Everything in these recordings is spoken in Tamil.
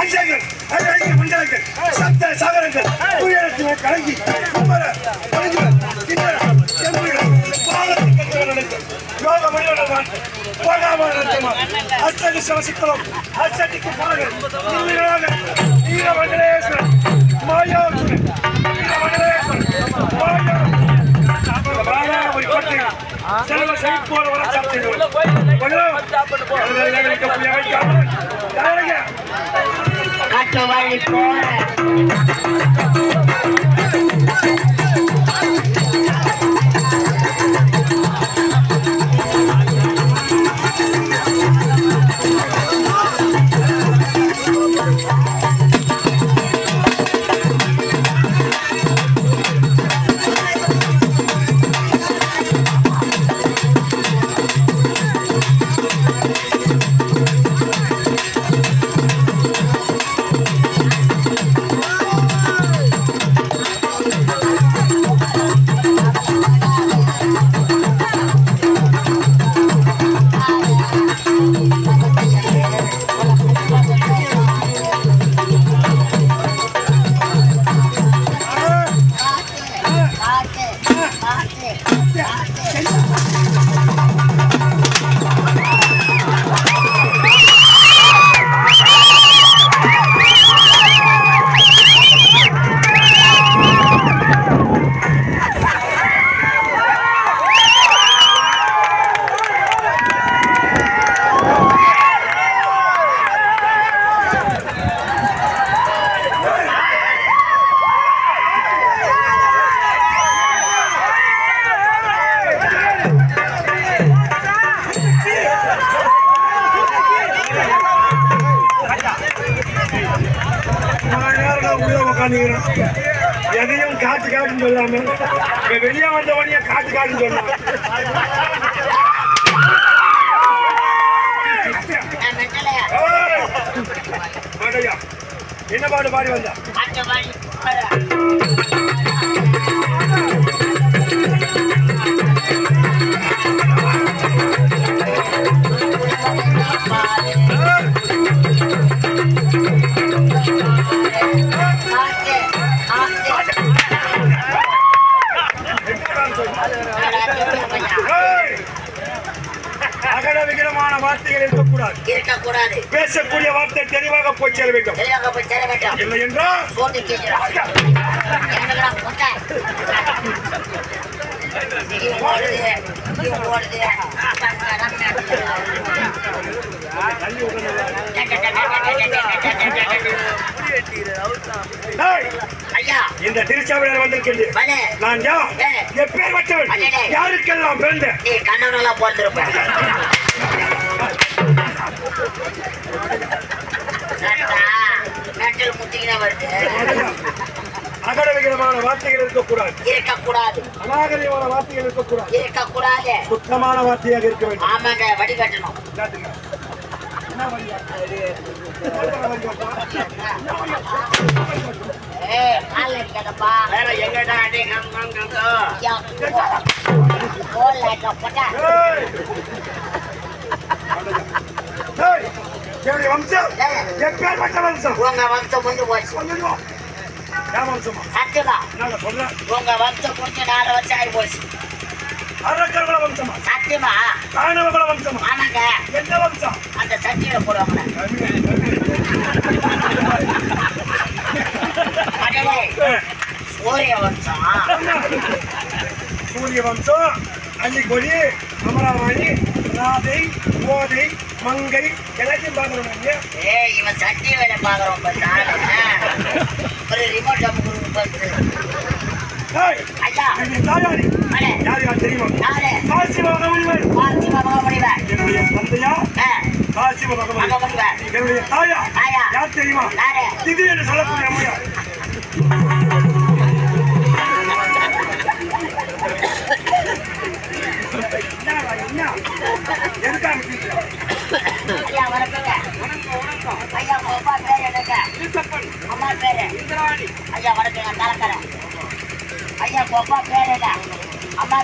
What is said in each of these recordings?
அஞ்சங்கள் அழகிய மண்டலங்கள் சப்த சாகரங்கள் துயரத்தினர் கலங்கி குமர பழங்குகள் கிண்ணற செம்புகள் பாலத்தை கற்றவர்களுக்கு யோக மனிதர்கள் போகாம அத்தகு சிவசித்தலம் செல்வ செழிப்போட வளர்ச்சி காட்டு வழி போற வெளியே வந்தவனைய காட்டு காட்டுன்னு சொன்னான். என்ன பாடு பாடி வந்தா? காட்டு வார்த்தைகள் இருக்கக்கூடாது இருக்கக்கூடாது பேசக்கூடிய வார்த்தை தெளிவாக போய் சேர வேண்டும். தெளிவாக போய் சேர வேண்டும். இல்லை என்றால்! ஐயா. இந்த திருச்சாவியில் வந்திருக்கின்றேன் நான் யார்? எப்பேர் அடடே. யாருக்கெல்லாம் பிறந்தேன் நீ கண்ணனெல்லாம் மெட்டல் முத்திக்கினா வருது அகடவிகரமான வார்த்தைகள் இருக்கக்கூடாது. இருக்கக்கூடாது. அநாகரிகமான வார்த்தைகள் இருக்கக்கூடாது. இருக்கக்கூடாது. சுத்தமான வார்த்தையாக இருக்க வேண்டும். ஆமாங்க வடிகட்டணும் வேற எங்கடா அடி கம் கம் கம் போட்டா! என்னுடைய வம்சம்? எப்பேற்பட்ட வம்சம். உங்க வம்சம் முடிஞ்சு போச்சு. கொஞ்சம் என் வம்சமா? சத்தியமா? நான் சொல்றேன் உங்க வம்சம் முடிஞ்சு நாலு வருஷம் ஆகி போச்சு. அரக்கர்குல வம்சமா? சத்தியமா? காணவகுல வம்சமா? ஆமாங்க. எந்த வம்சம்? அந்த சட்டியில போடுவாங்க அடடே. ஏய், சூரிய வம்சம். சூரிய வம்சம் அன்னிக்கொடி அமராவணி ராதை கோதை மங்கை எல்லாத்தையும் பார்க்கணும்? ஏய் இவன் சட்டி வேலை பாக்குறோம் ஒரு ரிமோட் என்னுடைய தாயா. யார் தெரியுமா? திதி என்று சொல்லக்கூடிய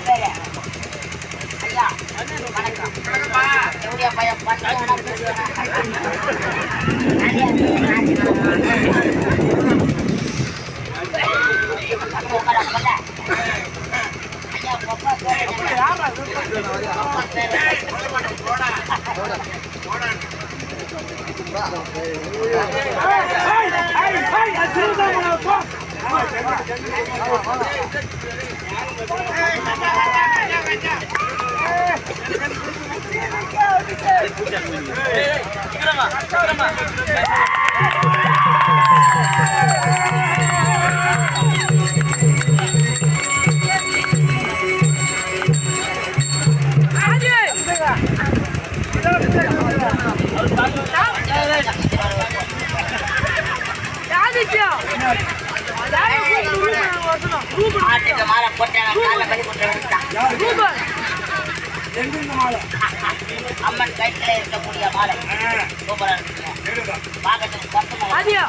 பேரு ஐயா வணக்கம் எப்படியா பையன் பண்ணுவானா பேசுவானா நிறைய பேர் அங்க உட்கார, உட்கார. ஐயா, உங்க அப்பா ஆட்டுக்கு மாலை அம்மன் கைத்துல இருக்கக்கூடிய சூப்பரா பக்கமா இருக்கு.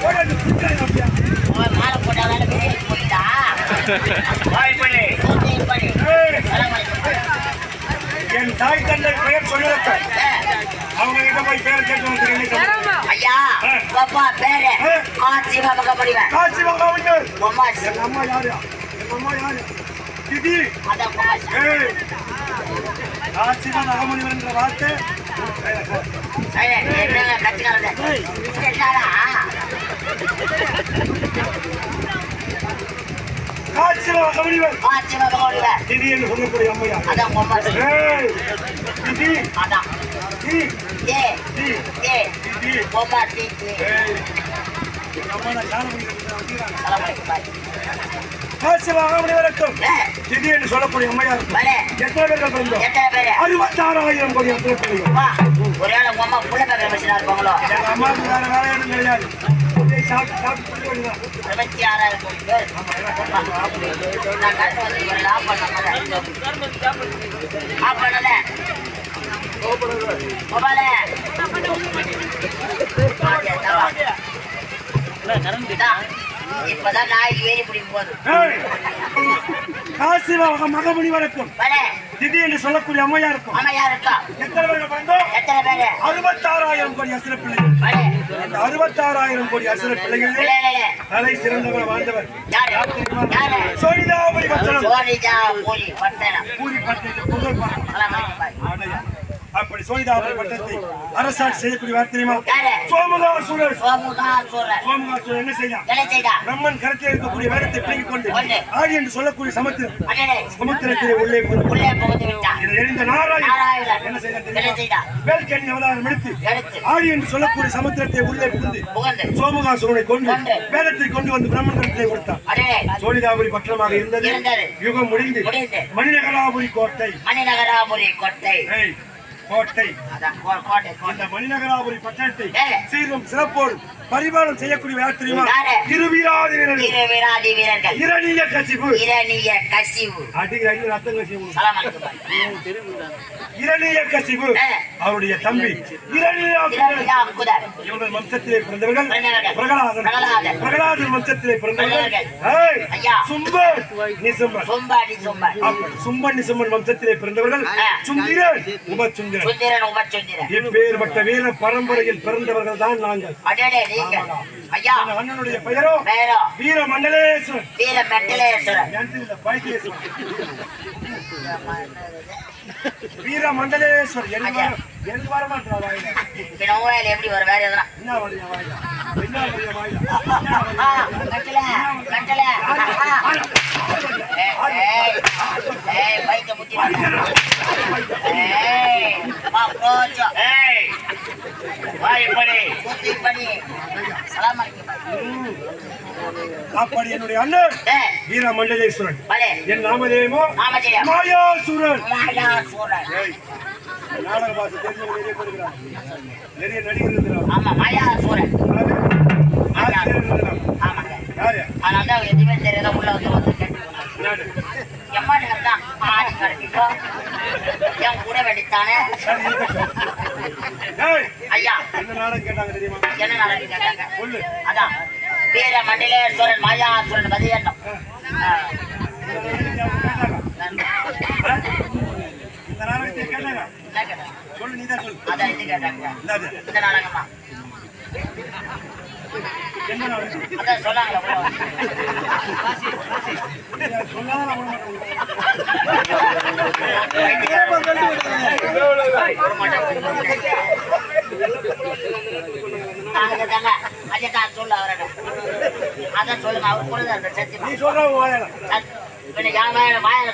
போடா, மாலை போயிட்டா. வாய் பண்ணி. சோத்தையும் படி ஏய், சலாம் அலைக்கும். என் தாய் தந்தை பெயர் சொல்லத்த ஏ, அவங்க கிட்ட போய் பேர் கேட்டு? ஐயா பாப்பா பேரு. ஆட்சி பாப்பா முடிவேன் காசி மகாவிட்டு பொம்மாசி எங்க அம்மா யாரு? எங்க அம்மா யாரு? திதி. ஏய். காசி மகாமணிவர் என்ற வார்த்தை. ஐயா, என்னங்க? காசி திதி என்று சொல்லக்கூடிய அம்மையா அதான் திதி திதி பொம்மாசி திதி என்று சொல்லக்கூடிய அம்மையார் எத்தனை பேர்கள் பிறந்தோம் அறுபத்தாறாயிரம் கோடி எத்தனை அம்மா இருப்பாங்களோ? எங்க அம்மாவுக்கு வேற வேலை எதுவும் கிடையாது இருபத்தி ஆறாயிரம் கோடி பேர். நான் கரெக்ட் வந்து ஆஃப் பண்ண. ஆஃப் பண்ணல. மொபைலே. இப்பதான் நாய் ஏறி பிடிக்கும் போது காசி மக- மகமுனி வரைக்கும் திதி என்று சொல்லக்கூடிய அம்மையா இருக்கும் மாமா யார் இருக்கா? எத்தனை பேர் பிறந்தோம் எத்தனை பேரு? அறுபத்தாறாயிரம் கோடி அசுர பிள்ளைகள் அந்த அறுபத்தாறாயிரம் கோடி அசுர பிள்ளைகள். தலை சிறந்தவர் வாழ்ந்தவர்? சோனிதாபுரி பச்சனம் சோனிஜா பூரி பட்டணம். பூரி பட்டணத்தில் புகழ் பாடம். அப்படி சோனிதாபுரி பட்டணத்தை அரசாட்சி செய்யக்கூடிய வார்த்தை தெரியுமா யாரு? சோமகாசுரர் சோமுகாசுரர். சோமகாசுரர் என்ன செய்தா? பிரம்மன் கருத்தில் இருக்கக்கூடிய வேதத்தை பிடுங்கிக் கொண்டு. ஆடி என்று சொல்லக்கூடிய சமுத்திரம் சமுத்திரத்திலே உள்ளே உள்ளே புகுந்து விட்டான். இதை எறிந்த நாராயணன். என்ன செய்தான் என்ன தெரியுமா? செய்தா? வேல்கண்ணி அவதாரம் எடுத்து ஆடி என்று சொல்லக்கூடிய சமுத்திரத்தை உள்ளே புகுந்து புகுந்து சோமகாசுரனை கொண்டு. வேதத்தை கொண்டு வந்து பிரம்மன் கருத்திலே கொடுத்தான் அடடே, சோழிதாபுரி பட்டணமாக இருந்தது. யுகம் முடிந்து. மணிநகராபுரி கோட்டை மணிநகராபுரி கோட்டை கோட்டை கோட்டை மணிநகராபுரி பட்டணத்தை. சீரும் சிறப்போடு பரிமாணம் செய்யக்கூடிய யார் தெரியுமா? இருவிராதி வீரர்கள் வீரவீராதி வீரர்கள் இரணிய கசிப்பு இரணிய கசிவு. அடிக்கிற அடி ரத்தம் கசிவு. இரணிய ஏய். அவருடைய தம்பி இரணியா குதர். இவர்கள் வம்சத்திலே பிறந்தவர்கள். பிரகலாதன். பிரகலாதன். வம்சத்திலே பிறந்தவர்கள். நிசும்பன் சொம்பாடி சொம்பாடி அப்படி சும்பன் நிசும்பன் வம்சத்திலே பிறந்தவர்கள். சுந்திரன். உபசுந்திரன் சுந்திரன் உபச்சுந்திரன் இப்பேற்பட்ட வீர பரம்பரையில் பிறந்தவர்கள் தான் நாங்கள் ஐயா அண்ணனுடைய பெயரோ பேரோ வீர மண்டலேஸ்வரன் வீர பைத்தியேஸ்வரன். வீர வர- வர வாயில பின்ன உங்க எப்படி வரும் வேற எதுனா என்ன வாயில வாயில ஆ, கட்டல கட்டல ஏய், ஏய், ஏய், பைக்க முத்தி ஏய், வா, போச்சோ. ஏய் வாய்ப்படி சுத்தி படி. சலாம் அலைக்கும் பாய். அப்படி என்னுடைய அண்ணன் வீர மண்டலேஸ்வரன் என் நாமதேவோ. மாயாசுரன். நாடக பாஷை தெரிஞ்சவங்க நிறைய பேர் இருக்கிறாங்க. நிறைய நடிகர் இருக்கிறாங்க. ஆமா மாயாசூரன். ஆமாங்க. யாரு? அதனால தான் எதுவுமே தெரியாத உள்ள வந்து வந்து கேட்டு? எம்மாடி தான். ஆடி கடைக்கிட்டோ என் கூட வெடித்தானே ஐயா. என்ன நாடகம் கேட்டாங்க தெரியுமா? என்ன நடக்குது கேட்டாங்க? அதான். வீர மண்டலேஸ்வரன் மாயாசுரன் பதியண்டம் இந்த நாடகம் சொல்ல அதான் சொல்லுங்க அவர் சொல்லுங்க அந்த சத்தியமா வாயில வாயில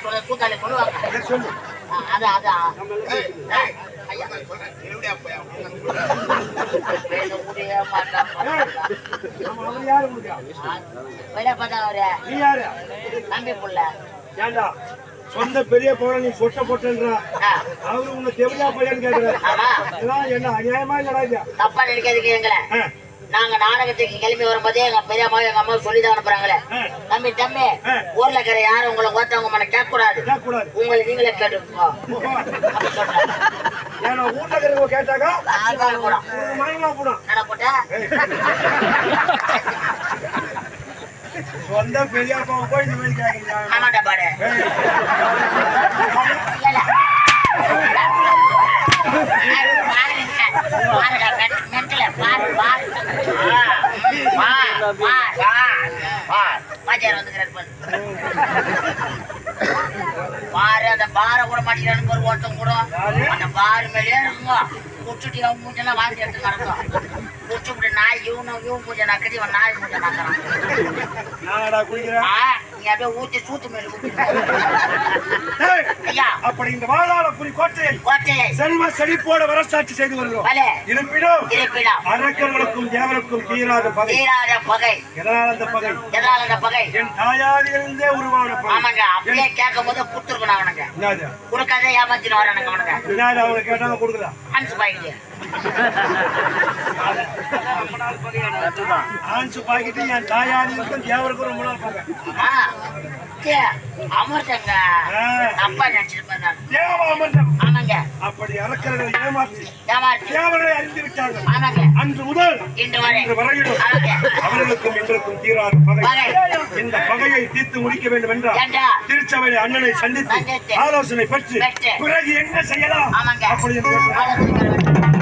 சொல்லுவாங்க சொல்லு அதான் பார்த்தா அவரு தம்பி புள்ள சொந்த பெரிய போற நீ சொட்ட போட்டேன்றா. அவரு உங்க தெவிலா பையன் கேக்குற ஆமா இதெல்லாம் என்ன அநியாயமா இல்லடா தப்பா நினைக்காதீங்க எங்களை. நாங்க நாடகத்துக்கு கிளம்பி வரும்போதே எங்க பெரிய அம்மா எங்க அம்மா சொல்லி தான் அனுப்புறாங்களே. தம்பி தம்பி. ஊர்ல இருக்கிற யாரும் உங்களை ஓத்தவங்க மன கேட்க கூடாது உங்களை நீங்களே கேட்டுக்கோ வீட்டுல இருக்கிறவங்க கேட்டாக்கா கூட உனக்கு மயமா போடும் என்ன போட்ட சொந்த பெரிய அப்பாவை போய் இந்த மாதிரி கேக்குறீங்க ஆமாண்டா பாடு ஏய், இல்ல, இல்ல. பாருடா, மென்- மென்டல, பாரு, பாரு. ஆ, பாரு, பாரு, பாரு. வாத்தியார் வந்துக்கிறாரு பாரு. பாரு அந்த பார கூட மாட்டேங்கிறானு ஒரு ஒருத்தன் கூட அந்த பாரு மேலேயே இருக்குங்க குடிச்சுட்டு அவன் மூஞ்செல்லாம் வாந்தி எடுத்து நடக்கும் இவனும் இவன் மூஞ்ச நக்கடி இவன் நாய் மூஞ்ச நக்கிறான் நானடா குடிக்கிறேன் ஆ, நீ அப்படியே ஊத்தி சூத்து மேல ஐயா அப்படி இந்த வாழால புலி கோட்டையை செல்வ செழிப்போட வரசாட்சி செய்து வருகிறோம் பலே இருப்பினும் இருப்பிடம் அரக்கர்களுக்கும் தேவருக்கும் தீராத பகை தீராத பகை எதனால் அந்த பகை எதனால அந்த பகை என் தாயாதிலிருந்தே உருவான பகை ஆமாங்க அப்படியே கேட்கும் போது கொடுத்துருக்கணும் அவனுங்க கொடுக்காதே ஏமாத்தின்னு வரானுங்க அவனுங்க அவங்க கேட்டாங்க கொடுக்குறா அஞ்சு பாய்க்கு ஆன்சு பாக்கிட்டு என் தாயாதிக்கும் தேவருக்கும் ரொம்ப நாள் பகை ஆ, ஏ, அமிர்தங்க ஆ, தப்பா நினைச்சிருப்பேன் நான் தேவாமிர்தம் ஆமாங்க அப்படி அரக்கர்களை ஏமாற்றி ஏமாத்தி தேவரை அறிந்து விட்டார்கள் ஆமாங்க அன்று முதல் இன்று வரை இன்று வரையிலும் ஆமாங்க அவர்களுக்கும் எங்களுக்கும் தீராத பகை. இந்த பகையை தீர்த்து முடிக்க வேண்டும் என்றால் ஏண்டா திருச்சபையில அண்ணனை சந்தித்து. ஆலோசனை பெற்று. பிறகு என்ன செய்யலாம் அப்படி என்று